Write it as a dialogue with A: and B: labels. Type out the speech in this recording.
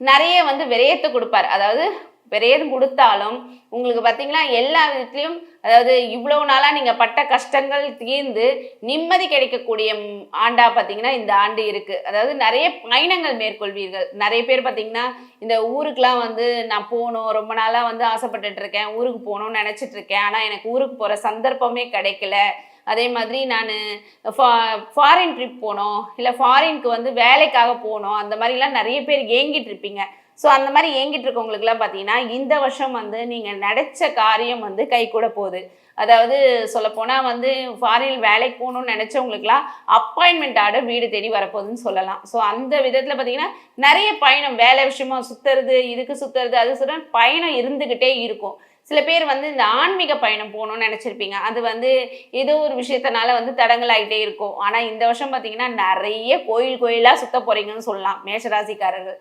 A: நிறைய வந்து விரயத்தை கொடுப்பார். அதாவது விரயம் கொடுத்தாலும் உங்களுக்கு பார்த்தீங்கன்னா எல்லா விதத்துலையும் அதாவது இவ்வளவு நாளாக நீங்கள் பட்ட கஷ்டங்கள் தீர்ந்து நிம்மதி கிடைக்கக்கூடிய ஆண்டாக பார்த்தீங்கன்னா இந்த ஆண்டு இருக்குது அதாவது நிறைய பயணங்கள் மேற்கொள்வீர்கள். நிறைய பேர் பார்த்தீங்கன்னா இந்த ஊருக்கெலாம் வந்து நான் போகணும் ரொம்ப நாளாக வந்து ஆசைப்பட்டுட்ருக்கேன் ஊருக்கு போகணும்னு நினச்சிட்ருக்கேன் ஆனால் எனக்கு ஊருக்கு போகிற சந்தர்ப்பமே கிடைக்கல. அதே மாதிரி நான் ஃபாரின் ட்ரிப் போனோம். இல்லை ஃபாரினுக்கு வந்து வேலைக்காக போகணும் அந்த மாதிரிலாம் நிறைய பேர் ஏங்கிட்டு இருப்பீங்க. ஸோ அந்த மாதிரி ஏங்கிட்டு இருக்கவங்களுக்குலாம் பார்த்தீங்கன்னா இந்த வருஷம் வந்து நீங்கள் நினச்ச காரியம் வந்து கை கூட போகுது. அதாவது சொல்லப்போனால் வந்து ஃபாரின் வேலைக்கு போகணும்னு நினச்சவங்களுக்குலாம் அப்பாயின்மெண்ட் ஆட வீடு தேடி வரப்போகுதுன்னு சொல்லலாம். ஸோ அந்த விதத்தில் பார்த்தீங்கன்னா நிறைய பயணம் வேலை விஷயமா சுற்றுறது இதுக்கு சுற்றுறது அது சொல்ல பயணம் இருந்துக்கிட்டே இருக்கும். சில பேர் வந்து இந்த ஆன்மீக பயணம் போகணும்னு நினச்சிருப்பீங்க. அது வந்து ஏதோ ஒரு விஷயத்தினால வந்து தடங்கலாகிட்டே இருக்கும். ஆனால் இந்த வருஷம் பார்த்தீங்கன்னா நிறைய கோயில் கோயிலாக சுத்த போகிறீங்கன்னு சொல்லலாம். மேஷராசிக்காரர்கள்.